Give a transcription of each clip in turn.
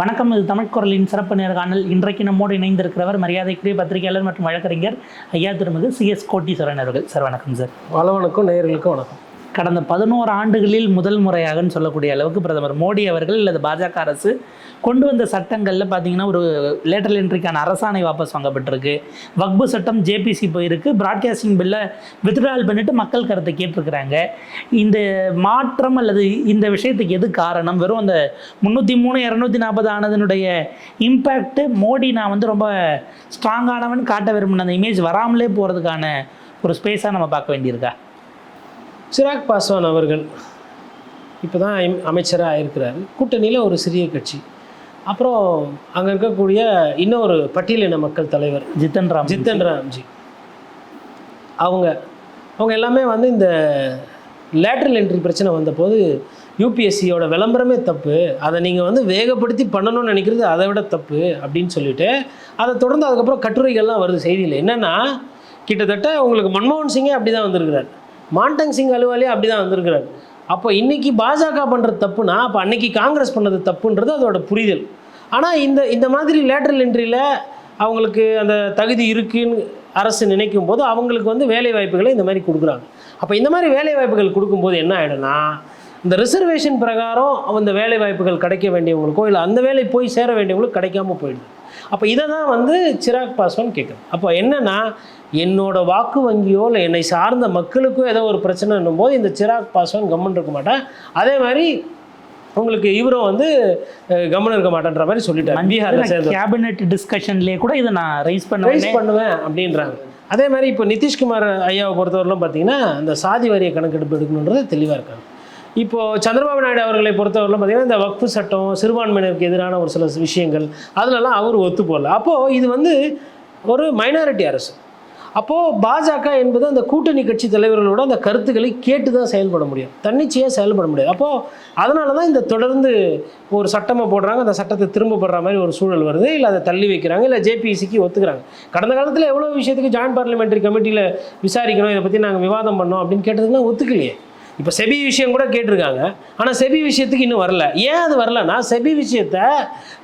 வணக்கம் இது தமிழ் குரலின் சிறப்பு நேர்காணல் இன்றைக்கு நம்மோடு இணைந்திருக்கிறவர் மரியாதைக்குரிய பத்திரிகையாளர் மற்றும் வழக்கறிஞர் ஐயா திருமிகு சிஎஸ் கோட்டீஸ்வரன் அவர்கள். சார் வணக்கம் சார். வணக்கம் நேயர்களுக்கும் வணக்கம். கடந்த பதினோரு ஆண்டுகளில் முதல் முறையாகன்னு சொல்லக்கூடிய அளவுக்கு பிரதமர் மோடி அவர்கள் அல்லது பாஜக அரசு கொண்டு வந்த சட்டங்களில் பார்த்தீங்கன்னா ஒரு லேட்டர் என்ட்ரிக்கான அரசாணை வாபஸ் வாங்கப்பட்டிருக்கு. வக்பு சட்டம் ஜேபிசி போயிருக்கு. பிராட்காஸ்டிங் பில்லை வித்ட்ரால் பண்ணிட்டு மக்கள் கருத்தை கேட்டிருக்கிறாங்க. இந்த மாற்றம் அல்லது இந்த விஷயத்துக்கு எது காரணம்? வெறும் அந்த முந்நூற்றி மூணு இரநூத்தி நாற்பது ஆனதனுடைய இம்பேக்ட்டு மோடி நான் வந்து ரொம்ப ஸ்ட்ராங்கானவன் காட்ட விரும்பின அந்த இமேஜ் வராமலே போகிறதுக்கான ஒரு ஸ்பேஸாக நம்ம பார்க்க வேண்டியிருக்கா? சிராக் பாஸ்வான் அவர்கள் இப்போ தான் அமைச்சராக ஆயிருக்கிறாரு கூட்டணியில் ஒரு சிறிய கட்சி. அப்புறம் அங்கே இருக்கக்கூடிய இன்னொரு பட்டியலின மக்கள் தலைவர் ஜித்தன் ராம் ஜித்தன் ராம்ஜி. அவங்க அவங்க எல்லாமே வந்து இந்த லேட்ரல் என்ட்ரி பிரச்சனை வந்தபோது யூபிஎஸ்சியோட விளம்பரமே தப்பு. அதை நீங்கள் வந்து வேகப்படுத்தி பண்ணணும்னு நினைக்கிறது அதை விட தப்பு அப்படின்னு சொல்லிட்டு அதை தொடர்ந்து அதுக்கப்புறம் கட்டுரைகள்லாம் வருது செய்தியில். என்னென்னா கிட்டத்தட்ட உங்களுக்கு மன்மோகன் சிங்கே அப்படி தான் வந்திருக்கிறார். மான்டங் சிங் அலுவாலே அப்படி தான் வந்திருக்கிறார். அப்போ இன்றைக்கி பாஜக பண்ணுறது தப்புனா அப்போ அன்னைக்கு காங்கிரஸ் பண்ணது தப்புன்றது அதோட புரிதல். ஆனால் இந்த இந்த மாதிரி லேட்ரல் என்ட்ரியில் அவங்களுக்கு அந்த தகுதி இருக்குன்னு அரசு நினைக்கும் போது அவங்களுக்கு வந்து வேலை வாய்ப்புகளை இந்த மாதிரி கொடுக்குறாங்க. அப்போ இந்த மாதிரி வேலை வாய்ப்புகள் கொடுக்கும்போது என்ன ஆகிடும்னா இந்த ரிசர்வேஷன் பிரகாரம் அந்த வேலை வாய்ப்புகள் கிடைக்க வேண்டியவங்களுக்கோ இல்லை அந்த வேலை போய் சேர வேண்டியவங்களுக்கும் கிடைக்காம போயிடுது. அப்போ இதை தான் வந்து சிராக் பாஸ்வான் கேட்குறது அப்போ என்னன்னா என்னோட வாக்கு வங்கியோ இல்லை என்னை சார்ந்த மக்களுக்கோ ஏதோ ஒரு பிரச்சனைன்னும் போது இந்த சிராக் பாஸ்வான் கம்மன் இருக்க மாட்டேன். அதே மாதிரி உங்களுக்கு இவரும் வந்து கம்முன்னு இருக்க மாட்டேன்ற மாதிரி சொல்லிட்டாரு. பீகாரில் சேர்ந்து கேபினெட் டிஸ்கஷன்லேயே கூட இதை நான் ரைஸ் ரைஸ் பண்ணுவேன் பண்ணுவேன் அப்படின்றாங்க. அதே மாதிரி இப்போ நிதிஷ்குமார் ஐயாவை பொறுத்தவரையிலும் பார்த்தீங்கன்னா இந்த சாதி வாரிய கணக்கெடுப்பு எடுக்கணுன்றது தெளிவாக இருக்காங்க. இப்போது சந்திரபாபு நாயுடு அவர்களை பொறுத்தவரையிலும் பார்த்தீங்கன்னா இந்த வக்ஃபு சட்டம் சிறுபான்மையினருக்கு எதிரான ஒரு சில விஷயங்கள் அதுலலாம் அவர் ஒத்து போடல. அப்போது இது வந்து ஒரு மைனாரிட்டி அரசு. அப்போது பாஜக என்பது அந்த கூட்டணி கட்சி தலைவர்களோட அந்த கருத்துக்களை கேட்டு தான் செயல்பட முடியும். தன்னிச்சையாக செயல்பட முடியாது. அப்போது அதனால தான் இந்த தொடர்ந்து ஒரு சட்டமாக போடுறாங்க அந்த சட்டத்தை திரும்ப போடுற மாதிரி ஒரு சூழல் வருது. இல்லை அதை தள்ளி வைக்கிறாங்க இல்லை ஜேபிசிக்கு ஒத்துக்கிறாங்க. கடந்த காலத்தில் எவ்வளோ விஷயத்துக்கு ஜாயின்ட் பார்லிமெண்ட்ரி கமிட்டியில் விசாரிக்கணும் இதை பற்றி நாங்கள் விவாதம் பண்ணோம் அப்படின்னு கேட்டதுக்குலாம் ஒத்துக்கலையே. இப்போ செபி விஷயம் கூட கேட்டிருக்காங்க. ஆனால் செபி விஷயத்துக்கு இன்னும் வரல. ஏன் அது வரலன்னா செபி விஷயத்த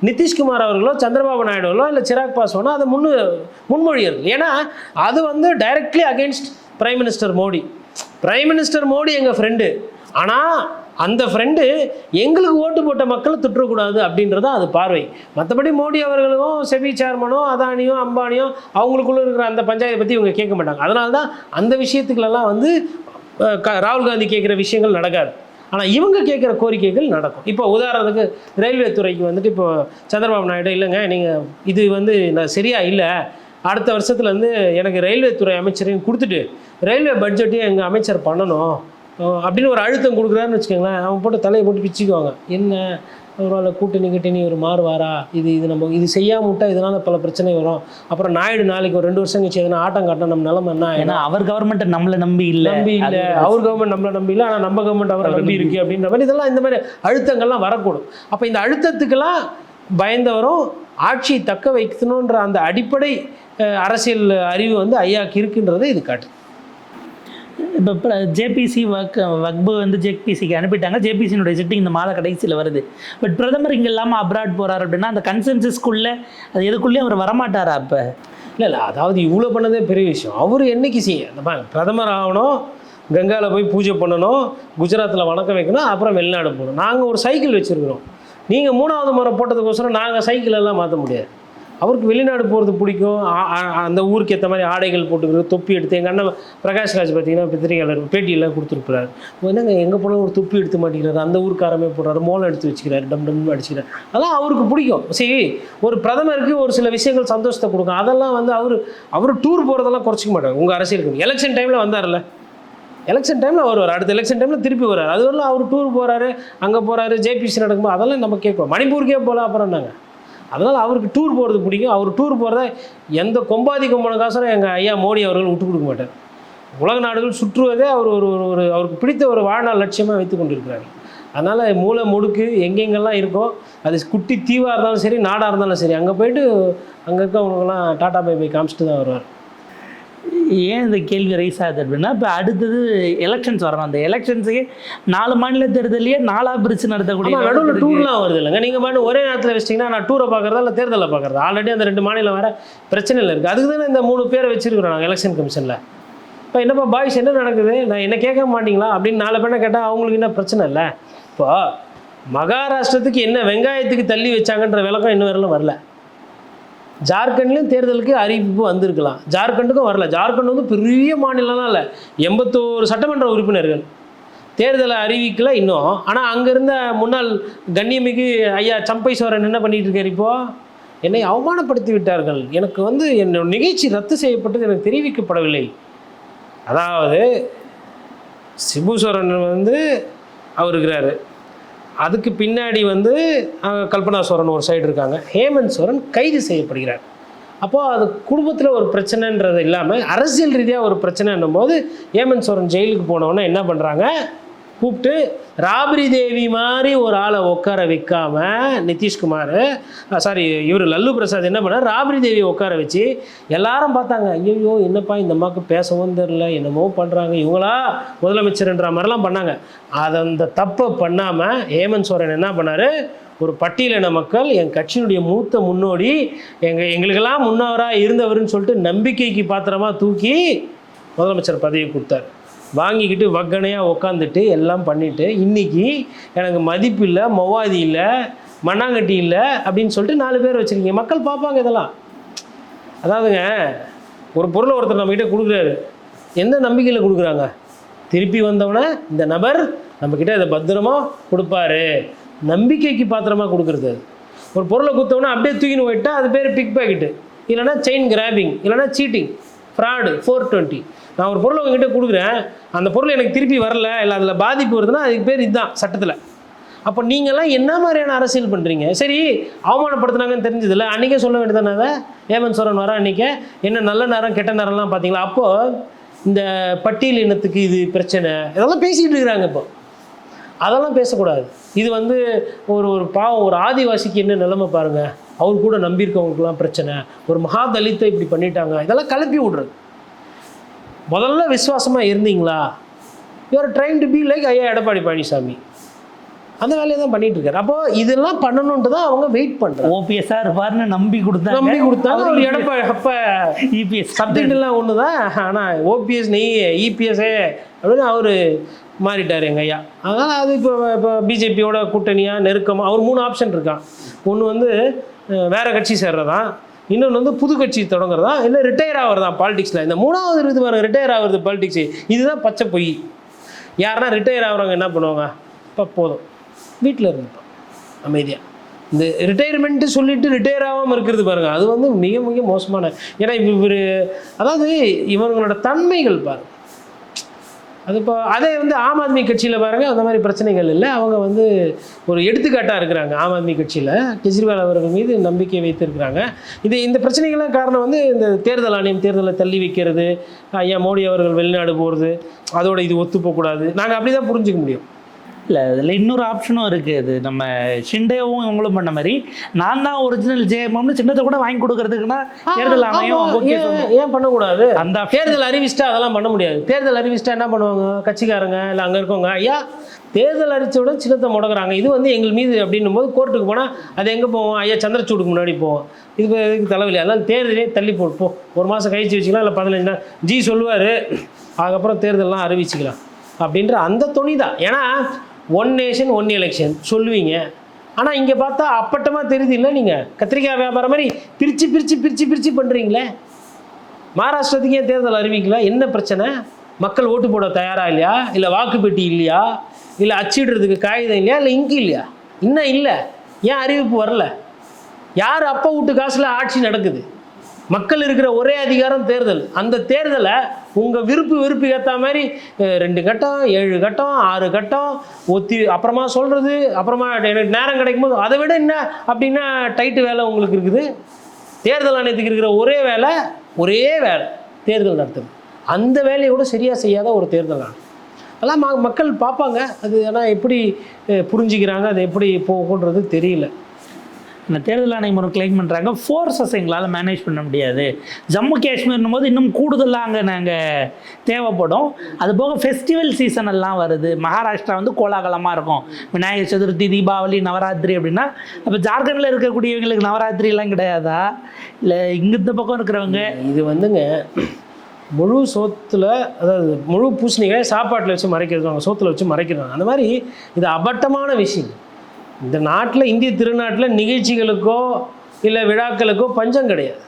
நிதிஷ்குமார் அவர்களோ சந்திரபாபு நாயுடுகளோ இல்லை சிராக் பாஸ்வானோ அதை முன்னு முன்மொழியர்கள் ஏன்னா அது வந்து directly against prime minister Modi. Prime minister Modi எங்கள் ஃப்ரெண்டு ஆனால் அந்த ஃப்ரெண்டு எங்களுக்கு ஓட்டு போட்ட மக்களை துற்றக்கூடாது அப்படின்றத அது பார்வை. மற்றபடி மோடி அவர்களும் செபி சேர்மனோ அதானியோ அம்பானியோ அவங்களுக்குள்ளே இருக்கிற அந்த பஞ்சாயத்தை பற்றி இவங்க கேட்க மாட்டாங்க. அதனால தான் அந்த விஷயத்துக்களெல்லாம் வந்து ராகுல் காந்தி கேட்குற விஷயங்கள் நடக்காது. ஆனால் இவங்க கேட்குற கோரிக்கைகள் நடக்கும். இப்போ உதாரணத்துக்கு ரயில்வே துறைக்கு வந்துட்டு இப்போ சந்திரபாபு நாயுடு இல்லைங்க நீங்கள் இது வந்து நான் சரியாக இல்லை. அடுத்த வருஷத்துலேருந்து எனக்கு ரயில்வே துறை அமைச்சரையும் கொடுத்துட்டு ரயில்வே பட்ஜெட்டையும் எங்கள் அமைச்சர் பண்ணணும். அப்படின்னு ஒரு அழுத்தம் கொடுக்குறாருன்னு வச்சுக்கோங்களேன். அவன் போட்டு தலையை போட்டு பிச்சுக்குவாங்க. என்ன? ஒருவேளை கூட்டணி கிட்டணி ஒரு மாறுவாரா? இது இது நம்ம இது செய்யாம விட்டா இதனால பல பிரச்சனை வரும். அப்புறம் நாயுடு நாளைக்கு ஒரு ரெண்டு வருஷம் கழிச்சு எதனா ஆட்டம் காட்டினா நம்ம நிலைமை என்ன? ஏன்னா அவர் கவர்மெண்ட் நம்மளை நம்பி இல்லை. நம்பி இல்லை. அவர் கவர்மெண்ட் நம்மளை நம்பி இல்லை ஆனால் நம்ம கவர்மெண்ட் அவரை நம்பி இருக்கு அப்படின்ற மாதிரி இதெல்லாம் இந்த மாதிரி அழுத்தங்கள்லாம் வரக்கூடும். அப்போ இந்த அழுத்தத்துக்கெல்லாம் பயந்தவரும் ஆட்சியை தக்க வைக்கணுன்ற அந்த அடிப்படை அரசியல் அறிவு வந்து ஐயாக்கு இருக்குன்றதை இது காட்டு இப்போ ஜேபிசி வக் வக்பு வந்து ஜேபிசிக்கு அனுப்பிட்டாங்க. ஜேபிசியினுடைய சிட்டிங் இந்த மாத கடைசியில் வருது. பட் பிரதமர் இங்கே இல்லாமல் அப்ராட் போகிறார் அப்படின்னா அந்த கன்சென்சஸ்க்குள்ளே அது எதுக்குள்ளேயும் அவர் வரமாட்டாரா அப்போ? இல்லை இல்லை. அதாவது இவ்வளோ பண்ணதே பெரிய விஷயம். அவர் என்னைக்கு செய்ய பிரதமர் ஆகணும் கங்காவில் போய் பூஜை பண்ணணும் குஜராத்தில் வணக்கம் வைக்கணும் அப்புறம் வெளிநாடு போகணும். நாங்கள் ஒரு சைக்கிள் வச்சுருக்கிறோம். நீங்கள் மூணாவது முறை போட்டதுக்கோசரம் நாங்கள் சைக்கிள் எல்லாம் மாற்ற முடியாது. அவருக்கு வெளிநாடு போகிறது பிடிக்கும். அந்த ஊருக்கு ஏற்ற மாதிரி ஆடைகள் போட்டுக்கிறது தொப்பி எடுத்து எங்கள் அண்ணன் பிரகாஷ் ராஜ் பார்த்தீங்கன்னா பத்திரிகையாளர் பேட்டியெல்லாம் கொடுத்துருப்பாரு என்னங்க எங்கே போனாலும் ஒரு தொப்பி எடுத்து மாட்டேங்கிறாரு அந்த ஊருக்காரமே போடுறாரு மோளம் எடுத்து வச்சுக்கிறாரு டம் டம் அடிச்சுக்கிறார். அதெல்லாம் அவருக்கு பிடிக்கும். சரி ஒரு பிரதமருக்கு ஒரு சில விஷயங்கள் சந்தோஷத்தை கொடுக்கும். அதெல்லாம் வந்து அவர் அவர் டூர் போகிறதெல்லாம் குறைச்சிக்க மாட்டாங்க. உங்கள் அரசியலுக்கு எலெக்ஷன் டைமில் வந்தார்ல எலெக்ஷன் டைமில் வருவார். அடுத்த எலெக்ஷன் டைமில் திருப்பி வர்றாரு. அது வரலாம் அவர் டூர் போகிறாரு அங்கே போகிறாரு ஜேபிசி நடக்கும்போது அதெல்லாம் நம்ம கேட்குறோம் மணிப்பூருக்கே போகலாம் அப்புறம் நாங்கள் அதனால் அவருக்கு டூர் போகிறது பிடிக்கும். அவர் டூர் போகிறத எந்த கொம்பாதி கொம்பன எங்கள் ஐயா மோடி அவர்கள் விட்டு கொடுக்க மாட்டார். உலக நாடுகள் சுற்றுவதே அவர் ஒரு ஒரு ஒரு அவருக்கு பிடித்த ஒரு வாழ்நாள் லட்சியமாக வைத்து கொண்டிருக்கிறார். அதனால் மூளை முடுக்கு எங்கெங்கெல்லாம் இருக்கோ அது குட்டி தீவாக இருந்தாலும் சரி நாடாக இருந்தாலும் சரி அங்கே போயிட்டு அங்கே இருக்கவங்களுக்கெல்லாம் டாட்டா பை பை காமிச்சிட்டு தான் வருவார். ஏன் இந்த கேள்வி ரைஸ் ஆகுது அப்படின்னா இப்போ அடுத்தது எலெக்ஷன்ஸ் வரணும். அந்த எலெக்ஷன்ஸுக்கு நாலு மாநில தேர்தலையே நாலா பிரிச்சு நடத்தக்கூடிய நடுவில். டூர்லாம் வருது இல்லைங்க. நீங்கள் பாட்டு ஒரே நேரத்தில் வச்சிட்டிங்கன்னா நான் டூரை பார்க்குறதா இல்லை தேர்தலை பார்க்குறதா? ஆல்ரெடி அந்த ரெண்டு மாநிலம் வேறு பிரச்சனையில் இருக்குது அதுக்கு தானே இந்த மூணு பேரை வச்சிருக்கிறோம் நாங்கள் எலெக்ஷன் கமிஷனில் இப்போ என்னப்பா பாய்ஸ் என்ன நடக்குது? நான் என்ன கேட்க மாட்டீங்களா? அப்படின்னு நாலு பேரை கேட்டால் அவங்களுக்கு என்ன பிரச்சனை இல்லை. இப்போ மகாராஷ்டிரத்துக்கு என்ன வெங்காயத்துக்கு தள்ளி வச்சாங்கன்ற விளக்கம் இன்னும் வரலும் வரல. ஜார்க்கண்ட்லேயும் தேர்தலுக்கு அறிவிப்பு வந்திருக்கலாம். ஜார்க்கண்டுக்கும் வரல. ஜார்க்கண்ட் வந்து பெரிய மாநிலம்லாம் இல்லை. எண்பத்தோரு சட்டமன்ற உறுப்பினர்கள். தேர்தலை அறிவிக்கல இன்னும். ஆனால் அங்கே இருந்த முன்னாள் கண்ணியமிகு ஐயா சம்பை சோரன் என்ன பண்ணிட்டு இருக்கார் இப்போ? என்னை அவமானப்படுத்தி விட்டார்கள். எனக்கு வந்து என்னோட நிகழ்ச்சி ரத்து செய்யப்பட்டது எனக்கு தெரிவிக்கப்படவில்லை. அதாவது சிபு சோரன் வந்து அவர் இருக்கிறாரு. அதுக்கு பின்னாடி வந்து கல்பனா சோரன் ஒரு சைடு இருக்காங்க. ஹேமந்த் சோரன் கைது செய்யப்படுகிறார். அப்போது அது குடும்பத்தில் ஒரு பிரச்சனைன்றது இல்லாமல் அரசியல் ரீதியாக ஒரு பிரச்சனைன்னும் போது ஹேமந்த் சோரன் ஜெயிலுக்கு போனவொன்னே என்ன பண்ணுறாங்க கூப்பிட்டு ராபரி தேவி மாதிரி ஒரு ஆளை உட்கார வைக்காம நிதிஷ்குமார் சாரி இவர் லல்லு பிரசாத் என்ன பண்ணார்? ராபரி தேவி உட்கார வச்சு எல்லாரும் பார்த்தாங்க. ஐயோ என்னப்பா இந்த அம்மாவுக்கு பேசவும் தெரில என்னமோ பண்ணுறாங்க இவங்களா முதலமைச்சர்ன்ற மாதிரிலாம் பண்ணாங்க. அதை அந்த தப்பை பண்ணாமல் ஹேமந்த் சோரன் என்ன பண்ணார்? ஒரு பட்டியலின மக்கள் என் கட்சியினுடைய மூத்த முன்னோடி எங்கள் எங்களுக்கெல்லாம் முன்னவராக இருந்தவர்னு சொல்லிட்டு நம்பிக்கைக்கு பாத்திரமாக தூக்கி முதலமைச்சர் பதவி கொடுத்தாரு. வாங்கிக்கிட்டு வக்கனையாக உக்காந்துட்டு எல்லாம் பண்ணிவிட்டு இன்றைக்கி எனக்கு மதிப்பு இல்லை மொவாதி இல்லை மண்ணாங்கட்டி இல்லை அப்படின்னு சொல்லிட்டு நாலு பேர் வச்சுருக்கீங்க. மக்கள் பார்ப்பாங்க இதெல்லாம். அதாவதுங்க ஒரு பொருளை ஒருத்தர் நம்மக்கிட்ட கொடுக்குறாரு. எந்த நம்பிக்கையில் கொடுக்குறாங்க? திருப்பி வந்தவொடனே இந்த நபர் நம்மக்கிட்ட இதை பத்திரமா கொடுப்பாரு. நம்பிக்கைக்கு பாத்திரமாக கொடுக்குறது அது. ஒரு பொருளை கொடுத்தவொடனே அப்படியே தூக்கின்னு போயிட்டா அது பேர் பிக் பேக்கெட்டு இல்லைன்னா செயின் கிராபிங் இல்லைன்னா சீட்டிங் ஃப்ராடு ஃபோர் டுவெண்ட்டி நான் ஒரு பொருளை உங்ககிட்ட கொடுக்குறேன். அந்த பொருள் எனக்கு திருப்பி வரல இல்லை அதில் பாதிப்பு வருதுன்னா அதுக்கு பேர் இதுதான் சட்டத்தில். அப்போ நீங்கள்லாம் என்ன மாதிரியான அரசியல் பண்ணுறீங்க சரி அவமானப்படுத்துனாங்கன்னு தெரிஞ்சதில்ல அன்றைக்கே சொல்ல வேண்டியதானே அதை? ஹேமந்த் சோரன் வர அன்றைக்கே என்ன நல்ல நேரம் கெட்ட நேரம்லாம் பார்த்தீங்களா? அப்போது இந்த பட்டியல் இனத்துக்கு இது பிரச்சனை. இதெல்லாம் பேசிகிட்டு இருக்கிறாங்க இப்போ. அதெல்லாம் பேசக்கூடாது. இது வந்து ஒரு ஒரு பாவம் ஒரு ஆதிவாசிக்கு என்ன நிலைமை பாருங்கள் அவர் கூட நம்பியிருக்கவங்களுக்குலாம் பிரச்சனை. ஒரு மகா தலித்தை இப்படி பண்ணிட்டாங்க. இதெல்லாம் கலப்பி விடுறது. முதல்ல விசுவாசமாக இருந்தீங்களா? You are trying to be like ஐயா எடப்பாடி பழனிசாமி. அந்த வேலையை தான் பண்ணிட்டு இருக்காரு. அப்போ இதெல்லாம் பண்ணணுன்ட்டு தான் அவங்க வெயிட் பண்ணுறாங்க ஓபிஎஸ்ஆ இருப்பாருன்னு நம்பி கொடுத்தாங்க. நம்பி கொடுத்தாங்க. ஒரு எடப்பாடி அப்போ இபிஎஸ் சப்ஜெக்ட் எல்லாம் ஒன்று தான் ஆனால் ஓபிஎஸ் நெய் இபிஎஸ்ஏ அப்படின்னு அவர் மாறிட்டார் எங்கள் ஐயா. அதனால் அது இப்போ இப்போ பிஜேபியோட கூட்டணியாக நெருக்கமாக அவர் மூணு ஆப்ஷன் இருக்கான். ஒன்று வந்து வேறு கட்சி சேர்றதா? இன்னொன்று வந்து புது கட்சி தொடங்குறதா? இல்லை ரிட்டையர் ஆகிறதா பாலிடிக்ஸில் இந்த மூணாவது இருக்குது பாருங்க ரிட்டையர் ஆகிறது பாலிடிக்ஸ் இதுதான் பச்சை பொய். யாருன்னா ரிட்டையர் ஆகிறவங்க என்ன பண்ணுவாங்க? இப்போ போதும். வீட்டில் இருந்துட்டோம் அமைதியாக இந்த ரிட்டையர்மெண்ட்டு சொல்லிட்டு ரிட்டையர் ஆகாமல் இருக்கிறது பாருங்கள் அது வந்து மிக மிக மோசமான. ஏன்னா இவர் அதாவது இவங்களோட தன்மைகள் பாருங்கள் அது இப்போ அதே வந்து ஆம் ஆத்மி கட்சியில் பாருங்கள் அந்த மாதிரி பிரச்சனைகள் இல்லை. அவங்க வந்து ஒரு எடுத்துக்காட்டாக இருக்கிறாங்க ஆம் ஆத்மி கட்சியில். கெஜ்ரிவால் அவர்கள் மீது நம்பிக்கை வைத்திருக்கிறாங்க. இது இந்த பிரச்சனைகள்லாம் காரணம் வந்து இந்த தேர்தல் ஆணையம் தேர்தலை தள்ளி வைக்கிறது ஐயா மோடி அவர்கள் வெளிநாடு போகிறது அதோட இது ஒத்துப்போகக்கூடாது. நாங்கள் அப்படி தான் புரிஞ்சுக்க முடியும். இல்லை இதில் இன்னொரு ஆப்ஷனும் இருக்குது இது நம்ம ஷிண்டேவும் இவங்களும் பண்ண மாதிரி. நான் தான் ஒரிஜினல் ஜேஎம்னு சின்னத்தை கூட வாங்கி கொடுக்கறதுக்குன்னா தேர்தல் ஆணையம் ஏன் பண்ணக்கூடாது? அந்த தேர்தல் அறிவிச்சிட்டா அதெல்லாம் பண்ண முடியாது. தேர்தல் அறிவிச்சிட்டா என்ன பண்ணுவாங்க? கட்சிக்காரங்க இல்லை அங்கே இருக்கவங்க ஐயா தேர்தல் அறிவிச்ச விட சின்னத்தை முடங்குறாங்க இது வந்து எங்கள் மீது அப்படின்னும் போது கோர்ட்டுக்கு போனால் அது எங்கே போவோம்? ஐயா சந்திரச்சூடுக்கு முன்னாடி போவோம். இதுக்கு இதுக்கு தலைவலி. அதனால் தேர்தலே தள்ளி போட்டு போ. ஒரு மாதம் கழிச்சு வச்சுக்கலாம் இல்லை பதினஞ்சு நாள் ஜி சொல்லுவார். அதுக்கப்புறம் தேர்தல்லாம் அறிவிச்சிக்கலாம். அப்படின்ற அந்த துணி தான் ஏன்னா ஒன் நேஷன் ஒன் எலெக்ஷன் சொல்லுவீங்க. ஆனால் இங்கே பார்த்தா அப்பட்டமாக தெரியுது இல்லை நீங்கள் கத்திரிக்காய் வியாபாரம் மாதிரி பிரித்து பிரித்து பிரித்து பிரித்து பண்ணுறீங்களே மகாராஷ்டிரத்துக்கு ஏன் தேர்தல் அறிவிக்கல? என்ன பிரச்சனை? மக்கள் ஓட்டு போட தயாரா இல்லையா? இல்லை வாக்குப்பெட்டி இல்லையா? இல்லை அச்சிடுறதுக்கு காகிதம் இல்லையா? இல்லை இங்கு இல்லையா? இன்னும் இல்லை. ஏன் அறிவிப்பு வரல? யார் அப்பா வீட்டு காசில் ஆட்சி நடக்குது? மக்கள் இருக்கிற ஒரே அதிகாரம் தேர்தல். அந்த தேர்தலை உங்கள் விருப்பு விருப்பு ஏற்ற மாதிரி ரெண்டு கட்டம் ஏழு கட்டம் ஆறு கட்டம் ஒத்தி அப்புறமா சொல்கிறது அப்புறமா எனக்கு நேரம் கிடைக்கும் போது அதை விட என்ன அப்படின்னா டைட்டு வேலை உங்களுக்கு இருக்குது. தேர்தல் ஆணையத்துக்கு இருக்கிற ஒரே வேலை ஒரே வேலை தேர்தல் நடத்துது அந்த வேலையை கூட சரியாக செய்யாத ஒரு தேர்தல் ஆணையம். அதெல்லாம் மக்கள் பார்ப்பாங்க. அது ஆனால் எப்படி புரிஞ்சுக்கிறாங்க அது எப்படி போகுன்றது தெரியல. இந்த தேர்தல் ஆணையம் கிளைம் பண்ணுறாங்க ஃபோர்ஸஸ் எங்களால் மேனேஜ் பண்ண முடியாது. ஜம்மு காஷ்மீர்னும் போது இன்னும் கூடுதலாக அங்கே நாங்கள் தேவைப்படும். அது போக ஃபெஸ்டிவல் சீசன் எல்லாம் வருது. மகாராஷ்டிரா வந்து கோலாகலமாக இருக்கும். விநாயகர் சதுர்த்தி தீபாவளி நவராத்திரி அப்படின்னா அப்போ ஜார்க்கண்டில் இருக்கக்கூடியவங்களுக்கு நவராத்திரிலாம் கிடையாதா? இல்லை இங்க இந்த பக்கம் இருக்கிறவங்க? இது வந்துங்க முழு சோத்துல அதாவது முழு பூசணிகளை சாப்பாட்டில் வச்சு மறைக்கிறது சோத்துல வச்சு மறைக்கிறாங்க அந்த மாதிரி இது அபட்டமான விஷயம். இந்த நாட்டில் இந்திய திருநாட்டில் நிகழ்ச்சிகளுக்கோ இல்லை விழாக்களுக்கோ பஞ்சம் கிடையாது.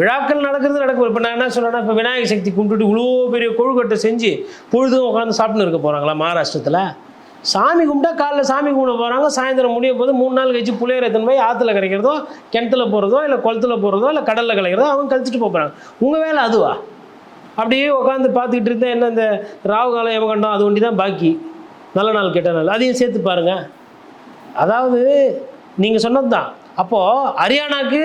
விழாக்கள் நடக்கிறது நடக்கும். இப்போ நான் என்ன சொல்கிறேன்னா இப்போ விநாயகர் சக்தி கும்பிட்டுட்டு இவ்வளோ பெரிய கொழுக்கட்டை செஞ்சு பொழுதும் உட்காந்து சாப்பிட்டுன்னு இருக்க போகிறாங்களா மகாராஷ்டிரத்தில்? சாமி கும்பிட்டா காலைல சாமி கும்பிட போகிறாங்க சாயந்தரம் முடிய போது மூணு நாள் கழிச்சு புளியரை எத்தனை போய் ஆற்றுல கிடைக்கிறதோ கிணத்துல போகிறதோ இல்லை குளத்துல போகிறதோ இல்லை கடலில் கிடைக்கிறதோ அவங்க கழிச்சிட்டு போகிறாங்க உங்கள் வேலை அதுவா? அப்படியே உட்காந்து பார்த்துக்கிட்டு இருந்தால் என்ன இந்த ராகு காலம் ஏமகண்டம் அது ஒண்டி தான் பாக்கி. நல்ல நாள் கெட்ட நாள். அதையும் சேர்த்து பாருங்கள் அதாவது நீங்கள் சொன்னது தான் அப்போது ஹரியானாக்கு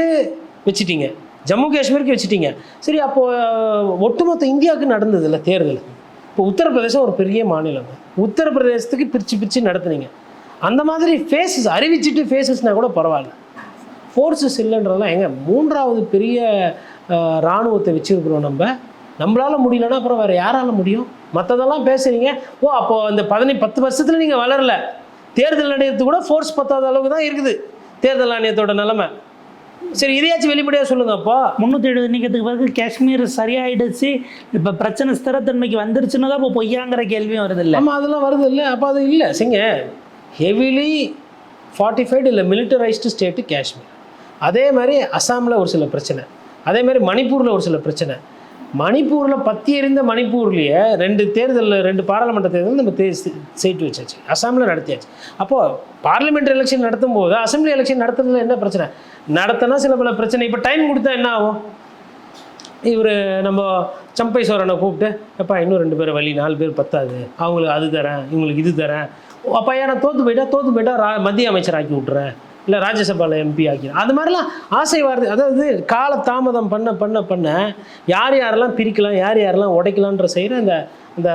வச்சுட்டீங்க. ஜம்மு காஷ்மீருக்கு வச்சுட்டீங்க. சரி அப்போது ஒட்டுமொத்த இந்தியாவுக்கு நடந்தது இல்லை தேர்தல். இப்போ உத்தரப்பிரதேசம் ஒரு பெரிய மாநிலம். உத்தரப்பிரதேசத்துக்கு பிரித்து பிரித்து நடத்துனீங்க. அந்த மாதிரி ஃபேஸஸ் அறிவிச்சிட்டு ஃபேஸஸ்னால் கூட பரவாயில்ல. ஃபோர்ஸஸ் இல்லைன்றதெல்லாம் எங்க? மூன்றாவது பெரிய இராணுவத்தை வச்சிருக்கிறோம் நம்ம. நம்மளால் முடியலன்னா அப்புறம் வேறு யாரால முடியும்? மற்றதெல்லாம் பேசுகிறீங்க ஓ அப்போது அந்த பதினை பத்து வருஷத்தில் நீங்கள் வளரல. தேர்தல் ஆணையத்துக்கு கூட ஃபோர்ஸ் பத்தாத அளவுக்கு தான் இருக்குது தேர்தல் ஆணையத்தோட நிலைமை. சரி இதையாச்சும் வெளிப்படையாக சொல்லுங்க அப்போ முந்நூற்றி எழுபது நீக்கத்துக்கு பிறகு காஷ்மீர் சரியாயிடுச்சு. இப்போ பிரச்சனை ஸ்திரத்தன்மைக்கு வந்துருச்சுன்னு தான் இப்போ பொய்யாங்கிற கேள்வியும் வருது இல்லை ஆமாம் அதெல்லாம் வருது இல்லை அப்போ அது இல்லை. சிங்க ஹெவிலி ஃபார்ட்டிஃபைடு இல்லை மிலிட்டரைஸ்டு ஸ்டேட்டு காஷ்மீர். அதே மாதிரி அசாமில் ஒரு சில பிரச்சனை. அதே மாதிரி மணிப்பூரில் ஒரு சில பிரச்சனை. மணிப்பூரில் பத்தி எறிந்த மணிப்பூர்லேயே ரெண்டு தேர்தலில் ரெண்டு பாராளுமன்ற தேர்தல் நம்ம தே சேர்த்து வச்சாச்சு. அசாமில் நடத்தியாச்சு. அப்போது பார்லிமெண்ட் எலெக்ஷன் நடத்தும் போது அசம்பிளி எலெக்ஷன் நடத்துறதுல என்ன பிரச்சனை? நடத்தினா சில பல பிரச்சனை. இப்போ டைம் கொடுத்தா என்ன ஆகும்? இவர் நம்ம சம்பை சோரனை கூப்பிட்டு அப்பா இன்னும் ரெண்டு பேர் வழி நாலு பேர் பத்தாது. அவங்களுக்கு அது தரேன் இவங்களுக்கு இது தரேன். அப்பா நான் தோற்று போயிட்டா தோற்று போயிட்டா ரா மத்திய அமைச்சர் ஆக்கி விட்றேன் இல்லை ராஜ்யசபாவில் எம்பி ஆக்கிறேன் அது மாதிரிலாம் ஆசை வார்த்தை அதாவது கால தாமதம் பண்ண பண்ண பண்ண யார் யாரெல்லாம் பிரிக்கலாம் யார் யாரெல்லாம் உடைக்கலான்ற செய்கிற இந்த இந்த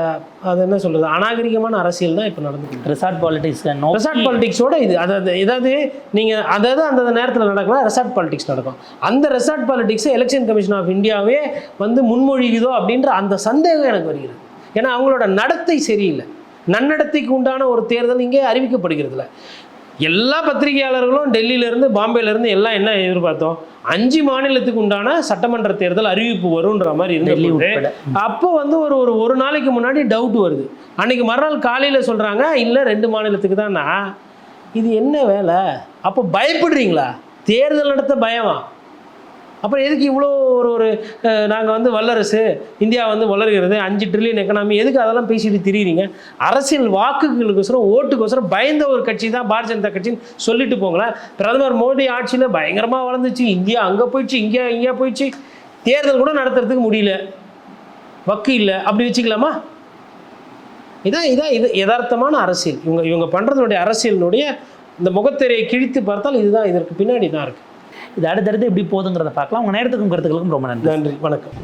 அது என்ன சொல்கிறது அநாகரிகமான அரசியல் தான் இப்போ நடந்துக்கிட்டு ரிசார்ட் பாலிடிக்ஸ் ரெசார்ட் பாலிடிக்ஸோட இது அதாவது ஏதாவது நீங்கள் அதாவது அந்த நேரத்தில் நடக்கலாம் ரெசார்ட் பாலிடிக்ஸ் நடக்கும். அந்த resort politics election commission of இந்தியாவே வந்து முன்மொழிகுதோ அப்படின்ற அந்த சந்தேகம் எனக்கு வருகிறது. ஏன்னா அவங்களோட நடத்தை சரியில்லை. நன்னடத்தைக்கு உண்டான ஒரு தேர்தல் இங்கே அறிவிக்கப்படுகிறது இல்ல எல்லா பத்திரிகையாளர்களும் டெல்லியிலேருந்து பாம்பேலேருந்து எல்லாம் என்ன எதிர்பார்த்தோம்? அஞ்சு மாநிலத்துக்கு உண்டான சட்டமன்ற தேர்தல் அறிவிப்பு வரும்ன்ற மாதிரி இருந்தது அப்போ வந்து ஒரு ஒரு ஒரு நாளைக்கு முன்னாடி டவுட் வருது. அன்னைக்கு மறுநாள் காலையில் சொல்கிறாங்க இல்லை ரெண்டு மாநிலத்துக்கு தானா இது என்ன வேலை? அப்போ பயப்படுறீங்களா? தேர்தல் நடத்த பயமா? அப்புறம் எதுக்கு இவ்வளோ ஒரு ஒரு நாங்கள் வந்து வல்லரசு இந்தியா வந்து வளர்கிறது அஞ்சு ட்ரில்லியன் எக்கனாமி எதுக்கு அதெல்லாம் பேசிட்டு திரியிறீங்க? அரசியல் வாக்குகளுக்கோசரம் ஓட்டுக்கோசரம் பயந்த ஒரு கட்சி தான் பாரதிய ஜனதா கட்சின்னு சொல்லிட்டு போங்களேன். பிரதமர் மோடி ஆட்சியில் பயங்கரமாக வளர்ந்துச்சு. இந்தியா அங்கே போயிடுச்சு இங்கே இங்கே போயிடுச்சு. தேர்தல் கூட நடத்துறதுக்கு முடியல. வக்கு இல்லை. அப்படி வச்சுக்கலாமா? இதான் இதான் இது யதார்த்தமான அரசியல். இவங்க இவங்க பண்ணுறதுனுடைய அரசியலினுடைய இந்த முகத்திரையை கிழித்து பார்த்தால் இதுதான் இதற்கு பின்னாடி தான் இருக்குது இது அடுத்தடுத்து எப்படி போதுங்கிறத பார்க்கலாம். உங்கள் நேரத்துக்கும் கருத்துக்களுக்கும் ரொம்ப நன்றி. நன்றி. வணக்கம்.